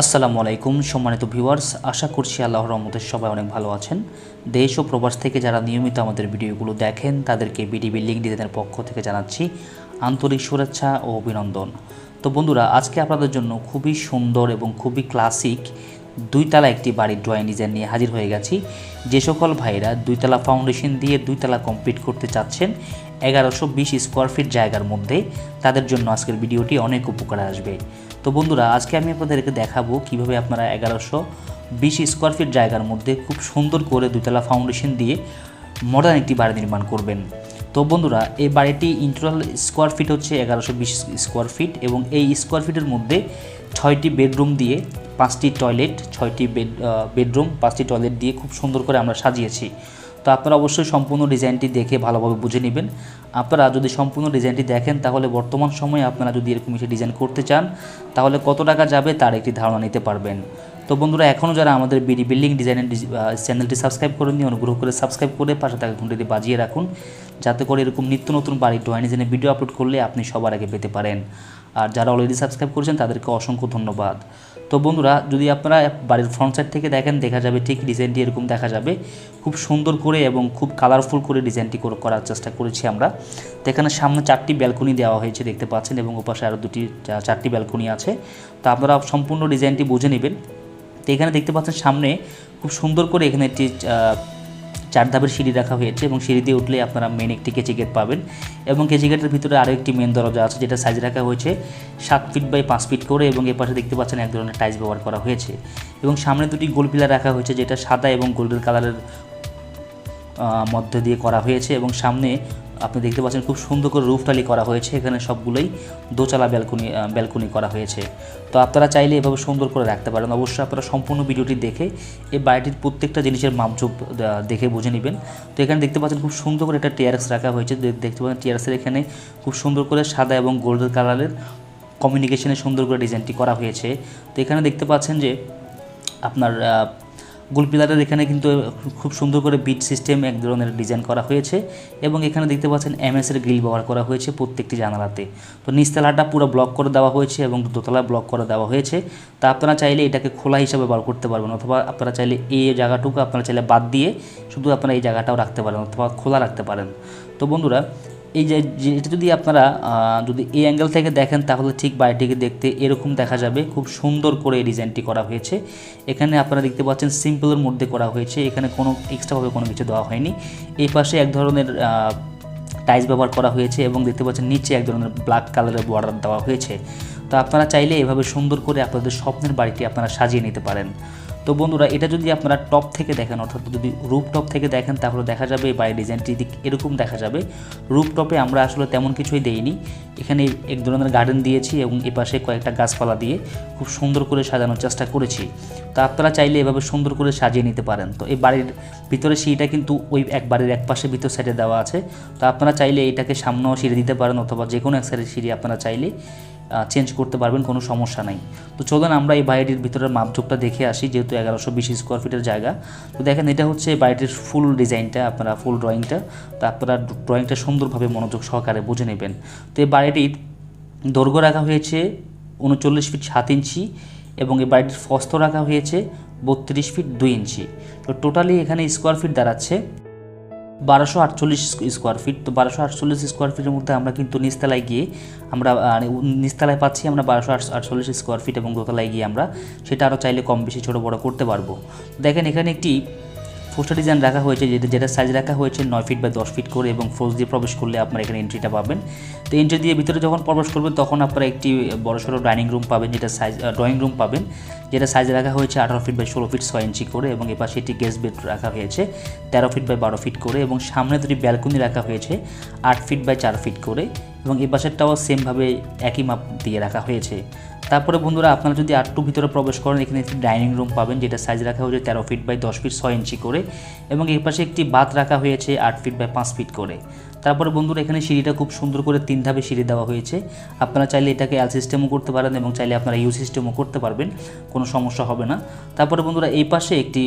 আসসালামু আলাইকুম, সম্মানিত ভিউয়ার্স, আশা করছি আল্লাহর রহমতে সবাই অনেক ভালো আছেন। দেশ ও প্রবাস থেকে যারা নিয়মিত আমাদের ভিডিওগুলো দেখেন, তাদেরকে বিডি বিল্ডিং ডিজাইনের পক্ষ থেকে জানাচ্ছি আন্তরিক শুভেচ্ছা ও অভিনন্দন। তো বন্ধুরা, আজকে আপনাদের জন্য খুবই সুন্দর এবং খুবই ক্লাসিক দুইতলা একটি বাড়ির ড্রয়িং ডিজাইন নিয়ে হাজির হয়ে গেছি। যে সকল ভাইরা দুইতলা ফাউন্ডেশন দিয়ে দুইতলা কমপ্লিট করতে চাচ্ছেন, এগারোশো বিশ স্কোয়ার ফিট জায়গার মধ্যে, তাদের জন্য আজকের ভিডিওটি অনেক উপকারে আসবে। তো বন্ধুরা, আজকে আমি আপনাদেরকে দেখাবো কীভাবে আপনারা এগারোশো বিশ স্কোয়ার ফিট জায়গার মধ্যে খুব সুন্দর করে দুতলা ফাউন্ডেশন দিয়ে মডার্ন একটি বাড়ি নির্মাণ করবেন। তো বন্ধুরা, এই বাড়িটি ইন্টারনাল স্কোয়ার ফিট হচ্ছে এগারোশো বিশ স্কোয়ার ফিট এবং এই স্কোয়ার ফিটের মধ্যে ছয়টি বেডরুম দিয়ে পাঁচটি টয়লেট ছয়টি বেড বেডরুম পাঁচটি টয়লেট দিয়ে খুব সুন্দর করে আমরা সাজিয়েছি। তো আপনারা অবশ্যই সম্পূর্ণ ডিজাইনটি দেখে ভালোভাবে বুঝে নেবেন। আপনারা যদি সম্পূর্ণ ডিজাইনটি দেখেন, তাহলে বর্তমান সময়ে আপনারা যদি এরকম একটি ডিজাইন করতে চান, তাহলে কত টাকা যাবে তার একটি ধারণা নিতে পারবেন। তো বন্ধুরা এখনও যারা আমাদের বিডি বিল্ডিং ডিজাইনের চ্যানেলটি সাবস্ক্রাইব করেননি, অনুগ্রহ করে সাবস্ক্রাইব করে পাশে থাকা ঘন্টিটি বাজিয়ে রাখুন, যাতে করে এরকম নিত্য নতুন বাড়ির ড্রয়িং ডিজাইনের ভিডিও আপলোড করলে আপনি সবার আগে পেতে পারেন। আর যারা অলরেডি সাবস্ক্রাইব করেছেন, তাদেরকে অসংখ্য ধন্যবাদ। তো বন্ধুরা, যদি আপনারা বাড়ির ফ্রন্ট সাইড থেকে দেখেন, দেখা যাবে ঠিক ডিজাইনটি এরকম দেখা যাবে। খুব সুন্দর করে এবং খুব কালারফুল করে ডিজাইনটি করার চেষ্টা করেছি আমরা। তো এখানে সামনে চারটি ব্যালকনি দেওয়া হয়েছে দেখতে পাচ্ছেন এবং ওপাশে আরও দুটি চারটি ব্যালকনি আছে। তো আপনারা সম্পূর্ণ ডিজাইনটি বুঝে নেবেন। তো এখানে দেখতে পাচ্ছেন সামনে খুব সুন্দর করে এখানে একটি চার ধাপের সিঁড়ি রাখা হয়েছে এবং সিঁড়ি দিয়ে উঠলে আপনারা মেন একটি কেচি গেট পাবেন এবং কেচি গেটের ভিতরে আরও একটি মেন দরজা আছে, যেটা সাইজ রাখা হয়েছে সাত ফিট বাই পাঁচ ফিট করে এবং এ পাশে দেখতে পাচ্ছেন এক ধরনের টাইলস ব্যবহার করা হয়েছে এবং সামনে দুটি গোল পিলার রাখা হয়েছে, যেটা সাদা এবং গোল্ডেন কালারের মধ্যে দিয়ে করা হয়েছে এবং সামনে আপনি দেখতে পাচ্ছেন খুব সুন্দর করে রুফটালি করা হয়েছে। এখানে সবগুলোই দোচালা ব্যালকনি ব্যালকনি করা হয়েছে। তো আপনারা চাইলে এভাবে সুন্দর করে রাখতে পারেন। অবশ্যই আপনারা সম্পূর্ণ ভিডিওটি দেখে এই বাড়িটির প্রত্যেকটা জিনিসের মাপঝোপ দেখে বুঝে নেবেন। তো এখানে দেখতে পাচ্ছেন খুব সুন্দর করে একটা টিআরএক্স রাখা হয়েছে। দেখতে পাচ্ছেন টিআরএক্সের এখানে খুব সুন্দর করে সাদা এবং গোল্ডেন কালারের কমিউনিকেশনে সুন্দর করে ডিজাইনটি করা হয়েছে। তো এখানে দেখতে পাচ্ছেন যে আপনার গোল পিলারের এখানে কিন্তু খুব সুন্দর করে বিট সিস্টেম এক ধরনের ডিজাইন করা হয়েছে এবং এখানে দেখতে পাচ্ছেন এমএস এর গ্রিল ব্যবহার করা হয়েছে প্রত্যেকটি জানালাতে। তো নিচতলাটা পুরো ব্লক করে দেওয়া হয়েছে এবং দোতলা ব্লক করে দেওয়া হয়েছে। তা আপনারা চাইলে এটাকে খোলা হিসাবে ব্যবহার করতে পারবেন অথবা আপনারা চাইলে এই জায়গাটুকু আপনারা চাইলে বাদ দিয়ে শুধু আপনারা এই জায়গাটাও রাখতে পারেন অথবা খোলা রাখতে পারেন। তো বন্ধুরা এই যে এটা যদি আপনারা যদি এই অ্যাঙ্গেল থেকে দেখেন, তাহলে ঠিক বাড়িটিকে দেখতে এরকম দেখা যাবে। খুব সুন্দর করে এই ডিজাইনটি করা হয়েছে। এখানে আপনারা দেখতে পাচ্ছেন সিম্পলের মধ্যে করা হয়েছে। এখানে কোনো এক্সট্রাভাবে কোনো কিছু দেওয়া হয়নি। এই পাশে এক ধরনের টাইলস ব্যবহার করা হয়েছে এবং দেখতে পাচ্ছেন নিচে এক ধরনের ব্ল্যাক কালারের বর্ডার দেওয়া হয়েছে। তো আপনারা চাইলে এভাবে সুন্দর করে আপনাদের স্বপ্নের বাড়িটি আপনারা সাজিয়ে নিতে পারেন। তো বন্ধুরা, এটা যদি আপনারা টপ থেকে দেখেন, অর্থাৎ যদি রুপ টপ থেকে দেখেন, তাহলে দেখা যাবে বাড়ির ডিজাইনটি দিক এরকম দেখা যাবে। রুপ টপে আমরা আসলে তেমন কিছুই দেইনি। এখানে এক ধরনের গার্ডেন দিয়েছি এবং এপাশে কয়েকটা গাছপালা দিয়ে খুব সুন্দর করে সাজানোর চেষ্টা করেছি। তো আপনারা চাইলে এভাবে সুন্দর করে সাজিয়ে নিতে পারেন। তো এই বাড়ির ভিতরে সিঁড়িটা কিন্তু ওই এক বাড়ির এক পাশে ভিতর সাইডে দেওয়া আছে। তো আপনারা চাইলে এটাকে সামনেও সিঁড়ি দিতে পারেন অথবা যে কোনো এক সাইডে সিঁড়ি আপনারা চাইলে। চেঞ্জ করতে পারবেন, কোনো সমস্যা নাই। তো চলুন আমরা এই বাড়িটির ভিতরের মাপঝোপটা দেখে আসি, যেহেতু এগারোশো বিশ স্কোয়ার ফিটের জায়গা। তো দেখেন, এটা হচ্ছে এই বাড়িটির ফুল ডিজাইনটা আপনারা ফুল ড্রয়িংটা তো আপনারা ড্রয়িংটা সুন্দরভাবে মনোযোগ সহকারে বুঝে নেবেন। তো এই বাড়িটির দৈর্ঘ্য রাখা হয়েছে উনচল্লিশ ফিট সাত ইঞ্চি এবং এই বাড়িটির ফস্ত রাখা হয়েছে বত্রিশ ফিট দুই ইঞ্চি। তো টোটালি এখানে স্কোয়ার ফিট দাঁড়াচ্ছে। বারোশো আটচল্লিশ স্কোয়ার ফিট। তো বারোশো আটচল্লিশ স্কোয়ার ফিটের মধ্যে আমরা কিন্তু নিচতলায় গিয়ে আমরা নিস্তালায় নিচতলায় পাচ্ছি আমরা বারোশো আটচল্লিশ স্কোয়ার ফিট এবং দোতলায় গিয়ে আমরা সেটা আরও চাইলে কম বেশি ছোটো বড় করতে পারব। দেখেন এখানে একটি ফোস্টার ডিজাইন রাখা হয়েছে, যেটা যেটা সাইজ রাখা হয়েছে নয় ফিট বা দশ ফিট করে এবং ফোর্স দিয়ে প্রবেশ করলে আপনারা এখানে এন্ট্রিটা পাবেন। তো এন্ট্রি দিয়ে ভিতরে যখন প্রবেশ করবেন, তখন আপনারা একটি বড়সড় ডাইনিং রুম পাবেন, যেটা সাইজ ড্রয়িং রুম পাবেন, যেটা সাইজ রাখা হয়েছে আঠারো ফিট বাই ষোলো ফিট ছয় ইঞ্চি করে এবং এপাশে একটি গেস্ট বেড রাখা হয়েছে তেরো ফিট বাই বারো ফিট করে এবং সামনে দুটি ব্যালকনি রাখা হয়েছে আট ফিট বাই চার ফিট করে। এবং এই পাশেরটাও সেমভাবে একই মাপ দিয়ে রাখা হয়েছে। তারপরে বন্ধুরা, আপনারা যদি আটটু ভিতরে প্রবেশ করেন, এখানে একটি ডাইনিং রুম পাবেন, যেটা সাইজ রাখা হয়েছে তেরো ফিট বাই দশ ফিট ছয় ইঞ্চি করে এবং এই পাশে একটি বাথ রাখা হয়েছে আট ফিট বাই পাঁচ ফিট করে। তারপরে বন্ধুরা, এখানে সিঁড়িটা খুব সুন্দর করে তিন ধাপে সিঁড়ি দেওয়া হয়েছে। আপনারা চাইলে এটাকে এল সিস্টেমও করতে পারেন এবং চাইলে আপনারা ইউ সিস্টেমও করতে পারবেন, কোনো সমস্যা হবে না। তারপরে বন্ধুরা, এই পাশে একটি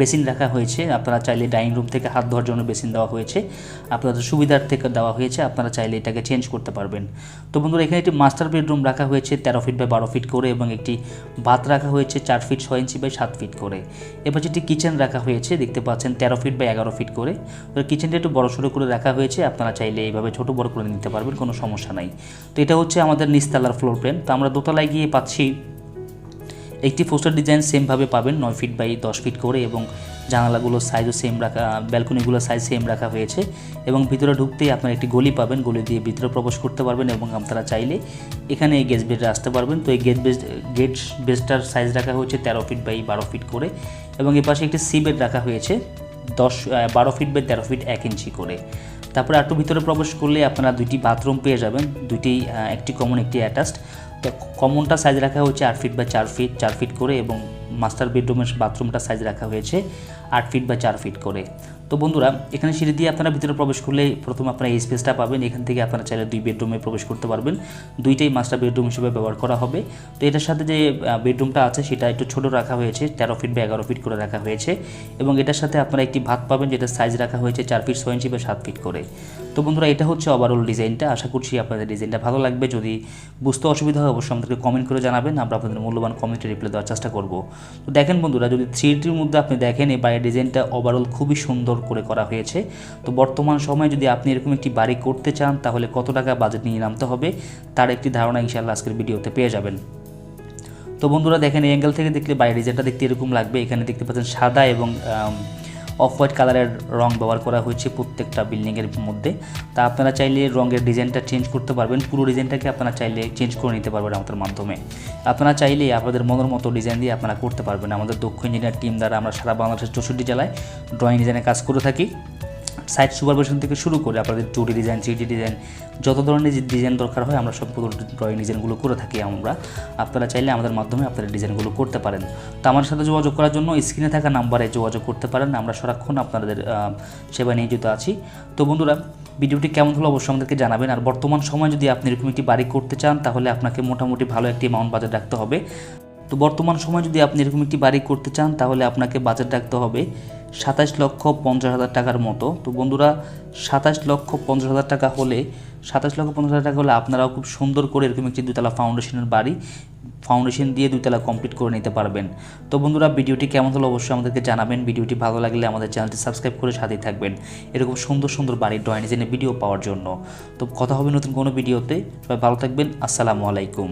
বেসিন রাখা হয়েছে। আপনারা চাইলে ডাইনিং রুম থেকে হাত ধোয়ার জন্য বেসিন দেওয়া হয়েছে। আপনাদের সুবিধার থেকে দেওয়া হয়েছে, আপনারা চাইলে এটাকে চেঞ্জ করতে পারবেন। তো বন্ধুরা, এখানে একটি মাস্টার বেডরুম রাখা হয়েছে, তেরো ফিট বাই বারো ফিট করে এবং একটি বাথ রাখা হয়েছে, চার ফিট ছয় ইঞ্চি বাই সাত ফিট করে। এবার যেটি কিচেন রাখা হয়েছে, দেখতে পাচ্ছেন তেরো ফিট বাই এগারো ফিট করে। তো কিচেনটা একটু বড় সড়ো করে রাখা হয়েছে, আপনারা চাইলে এইভাবে ছোটো বড় করে নিতে পারবেন, কোনো সমস্যা নাই। তো এটা হচ্ছে আমাদের নিচতলার ফ্লোর প্ল্যান তো আমরা দোতলায় গিয়ে পাচ্ছি একটি পোস্টার ডিজাইন সেমভাবে পাবেন, নয় ফিট বাই দশ ফিট করে এবং জানালাগুলোর সাইজও সেম রাখা ব্যালকনিগুলোর সাইজ সেম রাখা হয়েছে এবং ভিতরে ঢুকতেই আপনারা একটি গলি পাবেন, গলি দিয়ে ভিতরে প্রবেশ করতে পারবেন এবং আপনারা চাইলে এখানে এই গেট বেডে আসতে পারবেন। তো এই গেট বেস গেট বেসটার সাইজ রাখা হয়েছে তেরো ফিট বাই বারো ফিট করে এবং এ পাশে একটি সি বেড রাখা হয়েছে দশ বারো ফিট বাই তেরো ফিট এক ইঞ্চি করে। তারপরে একটু ভিতরে প্রবেশ করলে আপনারা দুইটি বাথরুম পেয়ে যাবেন, দুইটি একটি কমন একটি অ্যাটাচড কমনটা সাইজ রাখা হয়েছে আট ফিট বা চার ফিট চার ফিট করে এবং মাস্টার বেডরুমের বাথরুমটা সাইজ রাখা হয়েছে আট ফিট বা চার ফিট করে। তো বন্ধুরা, এখানে সিঁড়ি দিয়ে আপনারা ভিতরে প্রবেশ করলে প্রথমে আপনারা এই স্পেসটা পাবেন। এখান থেকে আপনারা চাইলে দুই বেডরুমে প্রবেশ করতে পারবেন। দুইটাই মাস্টার বেডরুম হিসেবে ব্যবহার করা হবে। তো এটার সাথে যে বেডরুমটা আছে, সেটা একটু ছোট রাখা হয়েছে, তেরো ফিট বা এগারো ফিট করে রাখা হয়েছে। এবং এটার সাথে আপনারা একটি ভাত পাবেন যেটা সাইজ রাখা হয়েছে চার ফিট ছয় ইঞ্চি বা সাত ফিট করে। তো বন্ধুরা, এটা হচ্ছে ওভারঅল ডিজাইনটা। আশা করছি আপনাদের ডিজাইনটা ভালো লাগবে। যদি বুঝতে অসুবিধা হয়, অবশ্যই আমাদেরকে কমেন্ট করে জানাবেন। আমরা আপনাদের মূল্যবান কমেন্টে রিপ্লাই দেওয়ার চেষ্টা করব। তো দেখেন বন্ধুরা, যদি থ্রি ডির মধ্যে আপনি দেখেন এই বাড়ির ডিজাইনটা ওভারঅল খুবই সুন্দর করে করা হয়েছে। তো বর্তমান সময়ে যদি আপনি এরকম একটি বাড়ি করতে চান, তাহলে কত টাকা বাজেট নিয়ে নামতে হবে, তার একটি ধারণা ইনশাআল্লাহ আজকের ভিডিওতে পেয়ে যাবেন। তো বন্ধুরা দেখেন এই অ্যাঙ্গেল থেকে দেখলে বাইরে যেটা দেখতে এরকম লাগবে, এখানে দেখতে পাচ্ছেন সাদা এবং অফ হোয়াইট কালারের রং ব্যবহার করা হয়েছে প্রত্যেকটা বিল্ডিংয়ের মধ্যে। তা আপনারা চাইলে রঙের ডিজাইনটা চেঞ্জ করতে পারবেন। পুরো ডিজাইনটাকে আপনারা চাইলে চেঞ্জ করে নিতে পারবেন আমাদের মাধ্যমে। আপনারা চাইলে আপনাদের মনের মতো ডিজাইন দিয়ে আপনারা করতে পারবেন। আমাদের দক্ষ ইঞ্জিনিয়ার টিম দ্বারা আমরা সারা বাংলাদেশের চৌষট্টি জেলায় ড্রয়িং ডিজাইনে কাজ করে থাকি। সাইট সুপারভিশন থেকে শুরু করে আপনাদের টু ডিজাইন থ্রি ডিজাইন যত ধরনের যে ডিজাইন দরকার হয় আমরা সব ড্রয়িং ডিজাইনগুলো করে থাকি আমরা। আপনারা চাইলে আমাদের মাধ্যমে আপনারা ডিজাইনগুলো করতে পারেন। তো আমার সাথে যোগাযোগ করার জন্য স্ক্রিনে থাকা নাম্বারে যোগাযোগ করতে পারেন। আমরা সারাক্ষণ আপনাদের সেবায় নিয়োজিত আছি। তো বন্ধুরা, ভিডিওটি কেমন হলো অবশ্যই আমাদেরকে জানাবেন। আর বর্তমান সময় যদি আপনি এরকম একটি বাড়ি করতে চান, তাহলে আপনাকে মোটামুটি ভালো একটি অ্যামাউন্ট বাজেট রাখতে হবে। তো বর্তমান সময় যদি আপনি এরকম একটি বাড়ি করতে চান, তাহলে আপনাকে বাজেট রাখতে হবে সাতাশ লক্ষ পঞ্চাশ হাজার টাকার মতো। তো বন্ধুরা, সাতাশ লক্ষ পঞ্চাশ হাজার টাকা হলে, সাতাশ লক্ষ পঞ্চাশ হাজার টাকা হলে আপনারাও খুব সুন্দর করে এরকম একটি দুতলা ফাউন্ডেশনের বাড়ি ফাউন্ডেশন দিয়ে দুতলা কমপ্লিট করে নিতে পারবেন। তো বন্ধুরা, ভিডিওটি কেমন হলো অবশ্যই আমাদেরকে জানাবেন। ভিডিওটি ভালো লাগলে আমাদের চ্যানেলটি সাবস্ক্রাইব করে সাথেই থাকবেন। এরকম সুন্দর সুন্দর বাড়ির ড্রয়িং ডিজাইনের ভিডিও পাওয়ার জন্য। তো কথা হবে নতুন কোনো ভিডিওতে সবাই ভালো থাকবেন। আসসালামু আলাইকুম।